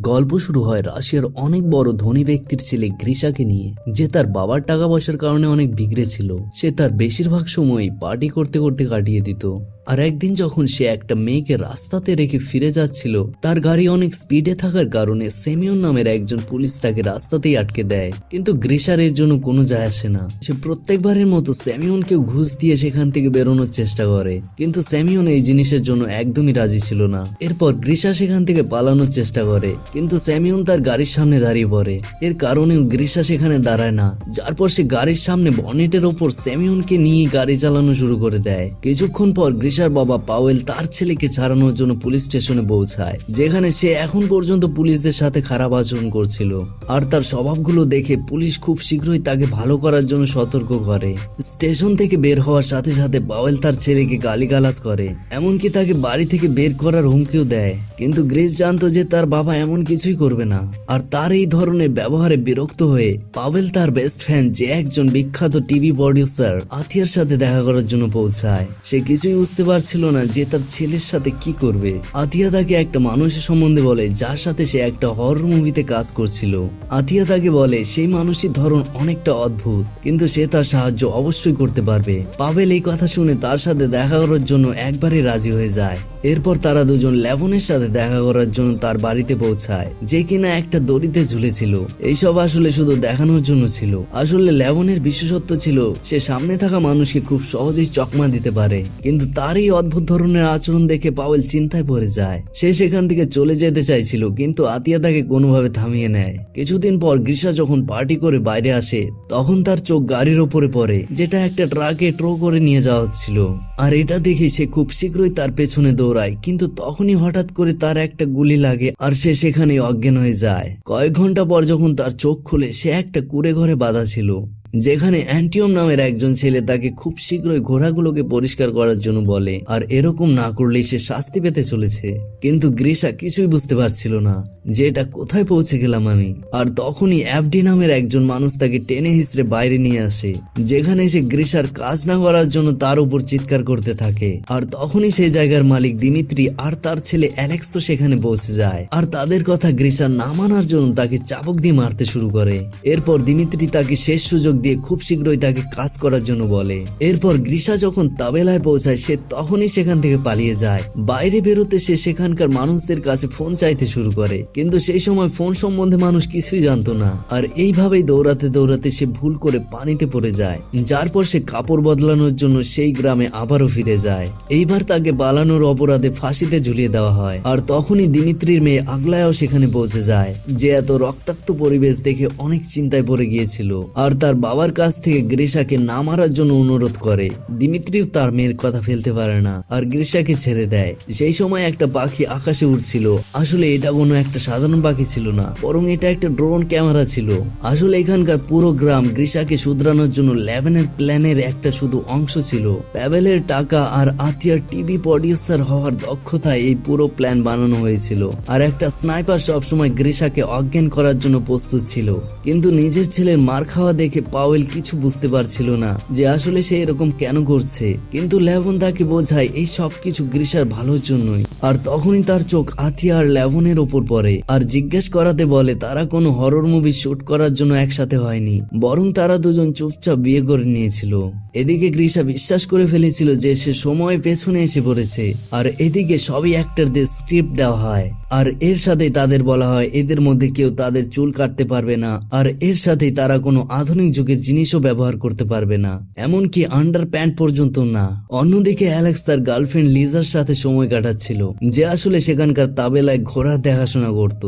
গল্প শুরু হয় রাশিয়ার অনেক বড় ধনী ব্যক্তির ছেলে গ্রিসাকে নিয়ে। যে তার বাবার টাকা পয়সার কারণে অনেক বিগড়ে ছিল, সে তার বেশিরভাগ সময় পার্টি করতে করতে কাটিয়ে দিত। আর একদিন যখন সে একটা মেয়েকে রাস্তাতে রেখে ফিরে যাচ্ছিল, তার গাড়ি অনেক স্পিডে থাকার কারণে সেমিয়ন নামের একজন পুলিশ তাকে রাস্তাতেই আটকে দেয়। কিন্তু গ্রিসার এর জন্য কোনো যায় আসে না। সে প্রত্যেকবারের মতো স্যামিয়নকে ঘুষ দিয়ে সেখান থেকে বেরোনোর চেষ্টা করে। কিন্তু স্যামিয়ন এই জিনিসের জন্য একদমই রাজি ছিল না। এরপর গ্রিসা সেখান থেকে পালানোর চেষ্টা করে। কিন্তু স্যামিয়ন তার গাড়ির সামনে দাঁড়িয়ে পড়ে। এর কারণেও গ্রিসা সেখানে দাঁড়ায় না। যার পর সে গাড়ির সামনে বনেটের ওপর স্যামিয়নকে নিয়ে গাড়ি চালানো শুরু করে দেয়। কিছুক্ষণ পর গ্রিসার বাবা পাওয়েল তার ছেলেকে ছাড়ানোর জন্য পুলিশ স্টেশনে পৌঁছায়, যেখানে সে এখন পর্যন্ত পুলিশদের সাথে খারাপ আচরণ করছিল। আর তার স্বভাবগুলো দেখে পুলিশ খুব শীঘ্রই তাকে ভালো করার জন্য সতর্ক করে। স্টেশন থেকে বের হওয়ার সাথে সাথে পাওয়েল তার ছেলেকে গালিগালাজ করে, এমনকি তাকে বাড়ি থেকে বের করার হুমকিও দেয়। কিন্তু গ্রেস জানতো যে তার বাবা এমন কিছুই করবে না। আর তার এই ধরনের ব্যবহারে বিরক্ত হয়ে পাওয়েল তার বেস্ট ফ্রেন্ড যে একজন বিখ্যাত টিভি প্রডিউসার আথিয়ার সাথে দেখা করার জন্য পৌঁছায়। সে কিছুই বুঝতে পারছিল না যে তার ছেলের সাথে কি করবে। আতিয়া তাকে একটা মানুষের সম্বন্ধে বলে, যার সাথে সে একটা হরর মুভিতে কাজ করছিল। আতিয়া তাকে বলে, সেই মানুষটির ধরন অনেকটা অদ্ভুত, কিন্তু সে তার সাহায্য অবশ্যই করতে পারবে। পাবেল এই কথা শুনে তার সাথে দেখা করার জন্য একবারে রাজি হয়ে যায়। এরপর তারা দুজন লেভনের সাথে দেখা করার জন্য তার বাড়িতে পৌঁছায়, যে কিনা একটা দড়িতে ঝুলেছিল। এইসব আসলে শুধু দেখানোর জন্য ছিল। আসলে লেভনের বিশেষত্ব ছিল, সে সামনে থাকা মানুষকে খুব সহজেই চকমা দিতে পারে। কিন্তু তার এই অদ্ভুত ধরনের আচরণ দেখে পাওয়েল চিন্তায় পড়ে যায়। সে সেখান থেকে চলে যেতে চাইছিল, কিন্তু আতিয়া তাকে কোনোভাবে থামিয়ে নেয়। কিছুদিন পর গ্রীষা যখন পার্টি করে বাইরে আসে, তখন তার চোখ গাড়ির ওপরে পড়ে, যেটা একটা ট্রাকে ট্রো করে নিয়ে যাওয়া হচ্ছিল। আর এটা দেখে সে খুব শীঘ্রই তার পেছনে দৌড়ায়, কিন্তু তখনই হঠাৎ করে তার একটা গুলি লাগে আর সে সেখানে অজ্ঞান হয়ে যায়। কয়েক ঘণ্টা পর যখন তার চোখ খুলে, সে একটা কুড়ে ঘরে বাধা ছিল। যেখানে অ্যান্টিওম নামের একজন ছেলে তাকে খুব শীঘ্রই ঘোড়াগুলোকে পরিষ্কার করার জন্য বলে, আর এরকম না করলেই সে শাস্তি পেতে চলেছে। কিন্তু গ্রিসা কিছুই বুঝতে পারছিল না যে এটা কোথায় পৌঁছে গেলাম আমি। আর তখনই অ্যাফডি নামের একজন মানুষ তাকে টেনে হিসড়ে বাইরে নিয়ে আসে, যেখানে সে গ্রিসার কাজ না করার জন্য তার উপর চিৎকার করতে থাকে। আর তখনই সেই জায়গার মালিক দিমিত্রি আর তার ছেলে অ্যালেক্সও সেখানে পৌঁছে যায়। আর তাদের কথা গ্রিসা না মানার জন্য তাকে চাবক দিয়ে মারতে শুরু করে। এরপর দিমিত্রি তাকে শেষ সুযোগ দিয়ে খুব শীঘ্রই তাকে কাজ করার জন্য বলে। এরপর গ্রিসা যখন তাবেলায় পৌঁছায়, সে তখনই সেখান থেকে পালিয়ে যায়। বাইরে বেরোতে সে সেখানকার মানুষদের কাছে ফোন চাইতে শুরু করে। কিন্তু সেই সময় ফোন সম্বন্ধে মানুষ কিছুই জানতো না। আর এইভাবেই দৌড়াতে দৌড়াতে সে ভুল করে পানিতে পড়ে যায়। যার পর সে কাপড় বদলানোর জন্য সেই গ্রামে আবারও ফিরে যায়। এইবার তাকে বালানোর অপরাধে ফাঁসিতে ঝুলিয়ে দেওয়া হয়। আর তখনই দিমিত্রির মেয়ে আগলায়াও সেখানে পৌঁছে যায়। যে এত রক্তাক্ত পরিবেশ দেখে অনেক চিন্তায় পড়ে গিয়েছিল। আর তার বাবার কাছ থেকে গ্রীষাকে না মারার জন্য অনুরোধ করে। দিমিত্রিও তার মেয়ের কথা ফেলতে পারে না আর গ্রীষাকে ছেড়ে দেয়। সেই সময় একটা পাখি আকাশে উঠছিল আসলে এটা কোনো একটা সাধারণ পাখি ছিল না, বরং এটা একটা ড্রোন ক্যামেরা ছিল। আসলে এখানকার পুরো গ্রাম গ্রীষাকে শুধরানোর জন্য লেভেনের প্ল্যানের একটা শুধু অংশ ছিল। প্যাবেলের টাকা আর আতিয়ার টিভি প্রডিউসার হওয়ার দক্ষতায় এই পুরো প্ল্যান বানানো হয়েছিল। আর একটা স্নাইপার সবসময় গ্রীষাকে অজ্ঞান করার জন্য প্রস্তুত ছিল। কিন্তু নিজের ছেলের মার খাওয়া দেখে পাওয়েল কিছু বুঝতে পারছিল না যে আসলে সে এরকম কেন করছে। কিন্তু লেভন তাকে বোঝায় এই সব কিছু গ্রীষার ভালোর জন্যই। আর তখনই তার চোখ আথিয়া আর লেভনের ওপর পড়ে। আর জিজ্ঞেস করাতে বলে, তারা কোনো হরর মুভি শুট করার জন্য একসাথে হয়নি। বরং তারা দুজন চুপচাপ বিয়ে করে নিয়েছিল। এদিকে গ্রীষা বিশ্বাস করে ফেলেছিল যে সে সময় পেছনে এসে পড়েছে। আর এদিকে সবই অ্যাক্টরদের স্ক্রিপ্ট দেওয়া হয়। আর এর সাথে তাদের বলা হয়, এদের মধ্যে কেউ তাদের চুল কাটতে পারবে না, আর এর সাথে তারা কোনো আধুনিক যুগের জিনিসও ব্যবহার করতে পারবে না। এমনকি আন্ডার প্যান্ট পর্যন্ত না। অন্যদিকে অ্যালেক্স তার গার্লফ্রেন্ড লিজার সাথে সময় কাটাচ্ছিল, যে আসলে সেখানকার তাবেলায় ঘোড়া দেখাশোনা করত।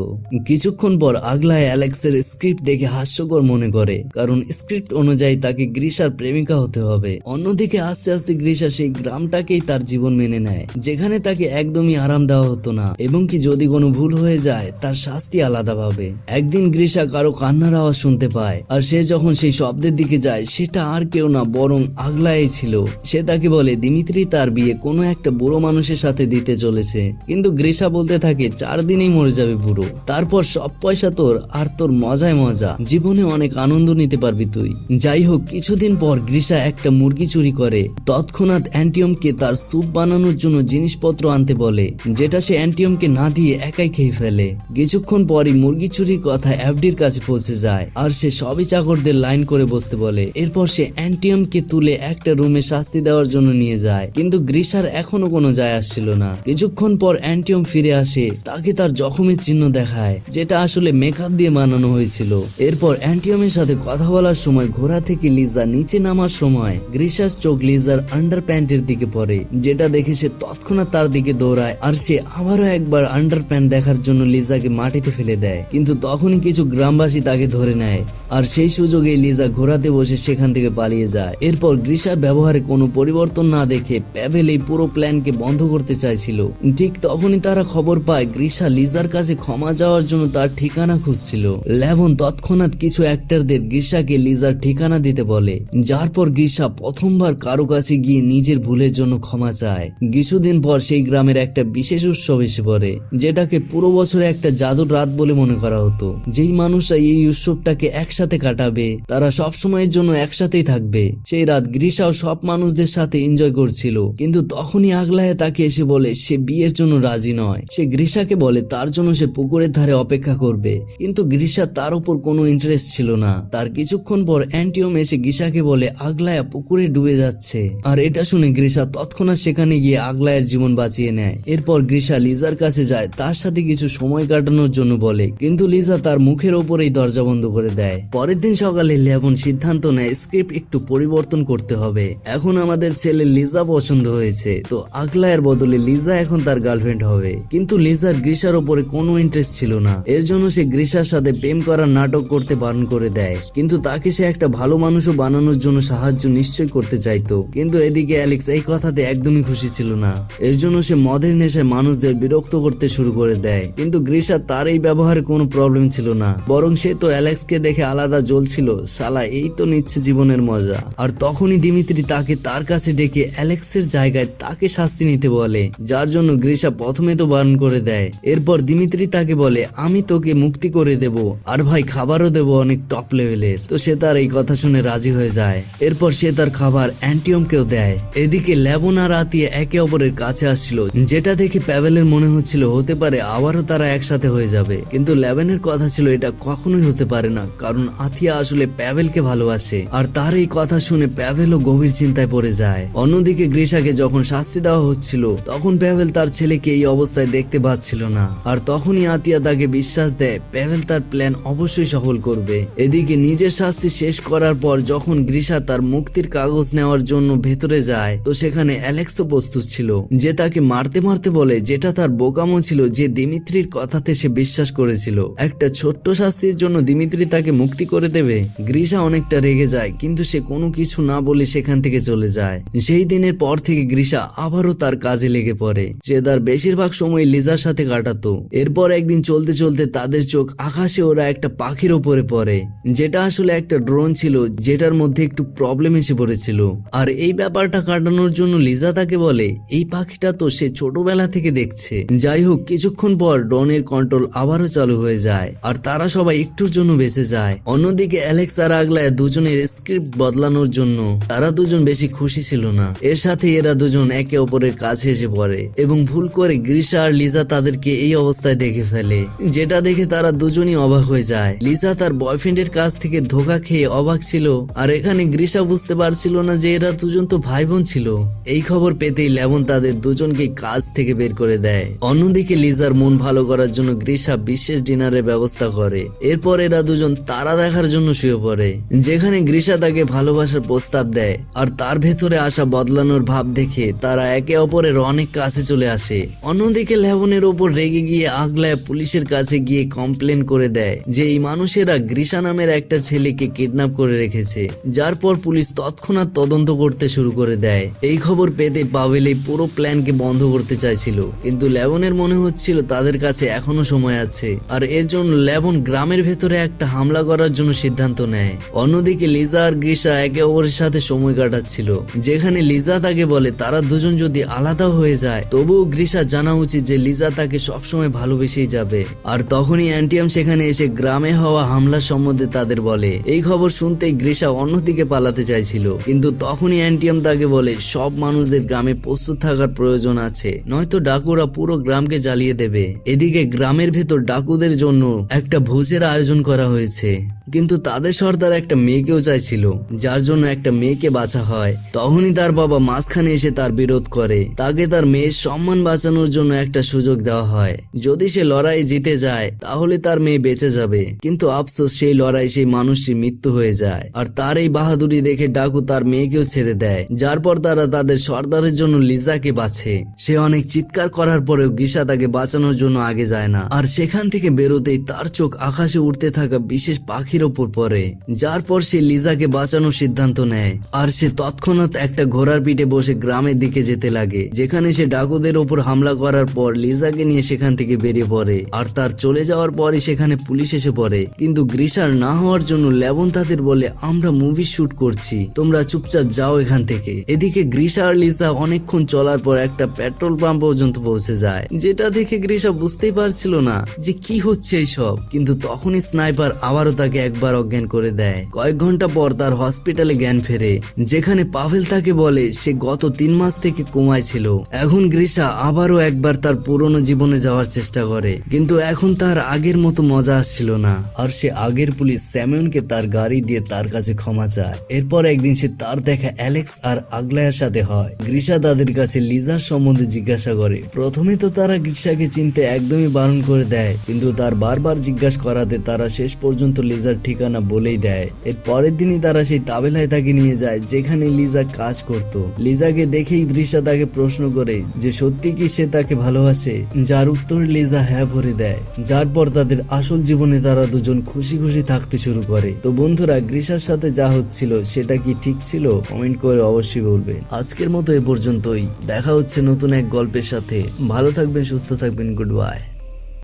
কিছুক্ষণ পর আগলায় অ্যালেক্সের স্ক্রিপ্ট দেখে হাস্যকর মনে করে, কারণ স্ক্রিপ্ট অনুযায়ী তাকে গ্রীষার প্রেমিকা হতে হবে। অন্যদিকে আস্তে আস্তে গ্রীষা সেই গ্রামটাকেই তার জীবন মেনে নেয়, যেখানে তাকে একদমই আরাম দেওয়া হতো না। এবং কি যদি কোনো ভুল হয়ে যায়, তার শাস্তি আলাদা পাবে একদিন গ্রীষা কারও কান্নার আওয়াজ শুনতে পায়, আর সে যখন সেই শব্দের দিকে যায়, সেটা আর কেউ না, বরং আগলাই ছিল। সে তাকে বলে, দিমিত্রি, তার বিয়ে কোনো একটা বুড়ো মানুষের সাথে দিতে চলেছে। কিন্তু গ্রীষা বলতে থাকে, চার দিনেই মরে যাবে বুড়ো। তারপর সব পয়সা তোর, আর তোর মজায় মজা। জীবনে অনেক আনন্দ নিতে পারবি তুই। যাই হোক, কিছুদিন পর গ্রীষা একটা মুরগি চুরি করে। তৎক্ষণাৎ অ্যান্টিয়মকে তার স্যুপ বানানোর জন্য জিনিসপত্র আনতে বলে, যেটা সে অ্যান্টিয়মকে না দিয়ে একাই খেয়ে ফেলে। কিছুক্ষণ পরই মুরগি চুরির কথা অ্যাবডির কাছে পৌঁছে যায় আর সে সবই চাকরদের লাইন করে বসতে বলে। এরপর সে অ্যান্টিয়ামকে তুলে একটা রুমে শাস্তি দেওয়ার জন্য নিয়ে যায়। কিন্তু গ্রিসার এখনও কোনো যায় আসছিল না। কিছুক্ষণ পর অ্যান্টিয়াম ফিরে আসে। তাকে তার জখমের চিহ্ন দেখায়, যেটা আসলে মেকআপ দিয়ে বানানো হয়েছিল। এরপর অ্যান্টিয়ামের সাথে কথা বলার সময় ঘোড়া থেকে লিজা নিচে নামার সময় গ্রিসার চোখ লিজার আন্ডার প্যান্টের দিকে পড়ে, যেটা দেখে সে তৎক্ষণাৎ তার দিকে দৌড়ায় আর সে আবারও একবার আন্ডার প্যান্ট দেখার জন্য লিজাকে মাটিতে ফেলে দেয়। কিন্তু তখনই কিছু গ্রামবাসী তাকে ধরে নেয়। আর সেই সুযোগে লিজা ঘোড়াতে বসে সেখান থেকে পালিয়ে যায়। এরপর গ্রিসার ব্যবহারে কোনো পরিবর্তন না দেখে প্যাভেল এই পুরো প্ল্যানকে বন্ধ করতে চাইছিল। ঠিক তখনই তারা খবর পায়, গ্রিসা লিজার কাছে ক্ষমা যাওয়ার জন্য তার ঠিকানা খুঁজছিল। লেভন তৎক্ষণাৎ কিছু অ্যাক্টরদের গ্রিসাকে লিজার ঠিকানা দিতে বলে। যার পর গ্রিসা প্রথমবার কারও কাছে গিয়ে নিজের ভুলের জন্য ক্ষমা চায়। কিছুদিন পর সেই গ্রামের একটা বিশেষ উৎসব এসে পড়ে যেটাকে পুরো বছরে একটা জাদুর রাত বলে মনে করা হতো। যেই মানুষরা এই উৎসবটাকে একসাথে কাটাবে, তারা সব সময়ের জন্য একসাথেই থাকবে। সেই রাত গ্রিসাও সব মানুষদের সাথে এনজয় করছিল। কিন্তু তখনই আগলায় তাকে এসে বলে, সে বিয়ের জন্য রাজি নয়। সে গ্রিসাকে বলে, তার জন্য সে পুকুরের ধারে অপেক্ষা করবে। কিন্তু গ্রিসা তার উপর কোনো ইন্টারেস্ট ছিল না। তার কিছুক্ষণ পর অ্যান্টিওম এসে গ্রিসাকে বলে, আগলায়া পুকুরে ডুবে যাচ্ছে। আর এটা শুনে গ্রিসা তৎক্ষণাৎ সেখানে গিয়ে আগলায়ের জীবন বাঁচিয়ে নেয়। এরপর গ্রিসা লিজার কাছে যায় তার সাথে কিছু সময় কাটানোর জন্য বলে। কিন্তু লিজা তার মুখের ওপরেই দরজা বন্ধ করে দেয়। পরের দিন সকালে লেবন সিদ্ধান্ত নেয়, স্ক্রিপ্ট একটু পরিবর্তন করতে হবে। এখন আমাদের ছেলে লিজা পছন্দ হয়েছে। তো আগলায়ের বদলে লিজা এখন তার গার্লফ্রেন্ড হবে। কিন্তু লিজার গ্রিসার ওপরে কোনো ইন্টারেস্ট ছিল না। এর জন্য সে গ্রিসার সাথে প্রেম করার নাটক করতে বারণ করে দেয়। কিন্তু তাকে সে একটা ভালো মানুষও বানানোর জন্য সাহায্য নিশ্চয় করতে চাইতো। কিন্তু এদিকে অ্যালেক্স এই কথাতে একদমই খুশি ছিল না। এর জন্য সে মদের নেশায় মানুষদের বিরক্ত করতে শুরু করে দেয়। কিন্তু গ্রিসা তার এই ব্যবহারে কোনো প্রবলেম ছিল না। বরং সে তো অ্যালেক্সকে দেখে আলাদা জ্বলছিল। শালা, এই তো নিচ্ছে জীবনের মজা। আর তখনই দিমিত্রি তাকে তার কাছে ডেকে অ্যালেক্সের জায়গায় তাকে শাস্তি নিতে বলে, যার জন্য গ্রিসা প্রথমে তো বারণ করে দেয়। এরপর দিমিত্রি তাকে বলে, আমি তোকে মুক্তি করে দেব। আর ভাই, খাবারও দেব অনেক টপ লেভেলের তো সে তার এই কথা শুনে রাজি হয়ে যায়। এরপর সে তার খাবার অ্যান্টিয়মকেও দেয়। এদিকে লেবন আর আতিয়া একে অপরের কাছে আসছিল, যেটা দেখে প্যাভেলের মনে হচ্ছিল, হতে পারে আবারও তারা একসাথে হয়ে যাবে। কিন্তু লেভেনের কথা ছিল এটা কখনোই হতে পারে না, কারণ আতিয়া আসলে প্যাভেলকে ভালোবাসে, আর তার এই কথা শুনে প্যাভেলও গভীর চিন্তায় পড়ে যায়। অন্যদিকে গ্রিসাকে যখন শাস্তি দেওয়া হচ্ছিল, তখন প্যাভেল তার ছেলেকে এই অবস্থায় দেখতে পাচ্ছিল না, আর তখনই আতিয়া তাকে বিশ্বাস দেয়, প্যাভেল তার প্ল্যান অবশ্যই সফল করবে। এদিকে নিজের শাস্তি শেষ করার পর যখন গ্রিসা তার মুক্তির কাগজ নেওয়ার জন্য ভেতরে যায়, তো সেখানে অ্যালেক্সও প্রস্তুত ছিল, যে তাকে মারতে মারতে বলে, যেটা তার বোকামো ছিল যে দিমিত্রির কথাতে সে বিশ্বাস করেছিল। একটা ছোট্ট শাস্তির জন্য দিমিত্রি তাকে মুক্তি করে দেবে। গ্রিসা অনেকটা রেগে যায়, কিন্তু সে কোনো কিছু না বলে সেখান থেকে চলে যায়। সেই দিনের পর থেকে গ্রিসা আবারও তার কাজে লেগে পড়ে। সে তার বেশিরভাগ সময় লিজার সাথে কাটাতো। এরপর একদিন চলতে চলতে তাদের চোখ আকাশে ওরা একটা পাখির ওপরে পড়ে, যেটা আসলে একটা ড্রোন ছিল, যেটার মধ্যে একটু প্রবলেম এসে পড়েছিল। আর এই ব্যাপারটা কাটানোর জন্য লিজা তাকে বলে, এই পাখিটা তো সে ছোটবেলা থেকে দেখছে। যাই হোক কিছুক্ষণ পর ড্রোনের কন্ট্রোল আবারও চালু হয়ে যায়, আর তারা সবাই একটুর জন্য বেঁচে যায়। অন্যদিকে অ্যালেক্স আর আগলায় দুজনের স্ক্রিপ্ট বদলানোর জন্য তারা দুজন বেশি খুশি ছিল না। এর সাথে এরা দুজন একে অপরের কাছে এসে পড়ে এবং ভুল করে গ্রিসা আর লিজা তাদেরকে এই অবস্থায় দেখে ফেলে, যেটা দেখে তারা দুজনই অবাক হয়ে যায়। লিজা তার বয়ফ্রেন্ডের কাছ থেকে ধোকা খেয়ে অবাক ছিল, আর এখানে গ্রিসা বুঝতে পারছিল না যে এরা দুজন তো ভাই বোন ছিল। এই খবর পেতেই লেবন তাদের দুজনকে কাজ থেকে বের করে দেয়। অন্যদিকে লিজার মন ভালো করার জন্য গ্রিসা বিশেষ ডিনারের ব্যবস্থা করে। এরপর এরা দুজন তারা দেখার জন্য শুয়ে পড়ে, যেখানে গ্রিসা তাকে ভালোবাসার প্রস্তাব দেয় আর তার ভেতরে আসা বদলানোর ভাব দেখে তারা একে অপরের অনেক কাছে চলে আসে। অন্যদিকে লেবনের ওপর রেগে গিয়ে আগলায় পুলিশের কাছে গিয়ে কমপ্লেন করে দেয় যে এই মানুষেরা গ্রিসা নামের একটা ছেলেকে কিডন্যাপ করে রেখেছে, যার পর পুলিশ তৎক্ষণাৎ তদন্ত করতে শুরু করে দেয়। এই খবর পেতে পাভেল এই পুরো প্ল্যানকে বন্ধ করতে চাইছিল, কিন্তু লেবনের মনে হচ্ছিল তাদের কাছে এখনও সময় আছে। আর এর জন্য লেবন গ্রামের ভেতরে একটা হামলা করার জন্য সিদ্ধান্ত নেয়। অন্যদিকে লিজা আর গ্রিসা একে অপরের সাথে সময় কাটাচ্ছিল। যেখানে লিজা তাকে বলে, তারা দুজন যদি আলাদা হয়ে যায়, তবুও গ্রিসা জানা উচিত যে লিজা তাকে সবসময় ভালোবেসেই যাবে। আর তখনই অ্যান্টিয়াম সেখানে এসে গ্রামে হওয়া হামলার সম্বন্ধে তাদের বলে। এই খবর শুনতেই গ্রিসা অন্যদিকে পালাতে চাইছিল। কিন্তু তখনই অ্যান্টিয়াম তাকে বলে, সব মানুষদের গ্রামে প্রস্তুত থাকার প্রয়োজন আছে। নয়তো ডাকুরা পুরো গ্রামকে জ্বালিয়ে তাড়িয়ে দেবে। এদিকে গ্রামের ভেতর ডাকুদের জন্য একটা ভোজের আয়োজন করা হয়েছে। কিন্তু তাদের সর্দার একটা মেয়েকেও চাইছিল, যার জন্য একটা মেয়েকে বাঁচা হয়। তখনই তার বাবা মাঝখানে এসে তার বিরোধ করে। তাকে তার মেয়ের সম্মান বাঁচানোর জন্য একটা সুযোগ দেওয়া হয়। যদি সে লড়াই জিতে যায়, তাহলে তার মেয়ে বেঁচে যাবে। কিন্তু আফসোস, সেই লড়াই সেই মানুষটির মৃত্যু হয়ে যায়। আর তার এই বাহাদুরি দেখে ডাকু তার মেয়েকেও ছেড়ে দেয়। যার পর তারা তাদের সর্দারের জন্য লিজাকে বাঁচে সে অনেক চিৎকার করার পরেও গিসা তাকে বাঁচানোর জন্য আগে যায় না। আর সেখান থেকে বেরোতেই তার চোখ আকাশে উঠতে থাকা বিশেষ পাখির ওপর পড়ে, যার পর সে লিজাকে বাঁচানোর সিদ্ধান্ত নেয়। আর সে তৎক্ষণাৎ একটা ঘোড়ার পিঠে বসে গ্রামের দিকে যেতে লাগে, যেখানে সে ডাকুদের ওপর হামলা করার পর লিজাকে নিয়ে সেখান থেকে বেরিয়ে পড়ে। আর তার চলে যাওয়ার পরই সেখানে পুলিশ এসে পড়ে। কিন্তু গ্রিসার না হওয়ার জন্য লেবন তাদের বলে, আমরা মুভি শুট করছি, তোমরা চুপচাপ যাও এখান থেকে। এদিকে গ্রিসা আর লিসা অনেকক্ষণ চলার পর একটা পেট্রোল পাম্প পর্যন্ত পৌঁছে যায়, যেটা দেখে গ্রিসা বুঝতেই পারছিল না যে কি হচ্ছে এইসব কিন্তু তখনই স্নাইপার আবারও তাকে একবার অজ্ঞান করে দেয়। কয়েক ঘণ্টা পর তার হসপিটালে জ্ঞান ফেরে, যেখানে পাভেল তাকে বলে সে গত তিন মাস থেকে কোমায় ছিল। এখন গ্রিসা আবারও একবার তার পুরনো জীবনে যাওয়ার চেষ্টা করে, কিন্তু এখন তার আগের মতো মজা আসছিল না। আর সে আগের পুলিশ স্যামিয়নকে তার গাড়ি দিয়ে তার কাছে ক্ষমা চায়। এরপর একদিন সে তার দেখা অ্যালেক্স আর আগলায়ার সাথে হয়। গ্রিসা তাদের কাছে লিজার সম্বন্ধে জিজ্ঞাসা করে। প্রথমে তো তারা গ্রিসাকে চিনতে একদমই বারণ করে দেয়, কিন্তু তার বারবার জিজ্ঞাসা করাতে তারা শেষ পর্যন্ত লিজার ঠিকানা বলেই দেয়। এর পরের দিনই তারা সেই তাবেলায় তাকে নিয়ে যায়, যেখানে লিজা কাজ করত। লিজাকে দেখেই দৃশ্যা তাকে প্রশ্ন করে যে, সত্যি কি সে তাকে ভালোবাসে? যার উত্তর লিজা হ্যাঁ ভরে দেয়। যার পর তাদের আসল জীবনে তারা দুজন খুশি খুশি থাকতে শুরু করে। তো বন্ধুরা গ্রিসার সাথে যা হচ্ছিল, সেটা কি ঠিক ছিল? কমেন্ট করে অবশ্যই বলবেন। আজকের মতো এ পর্যন্তই। দেখা হচ্ছে নতুন এক গল্পের সাথে। ভালো থাকবেন, সুস্থ থাকবেন, গুড বাই।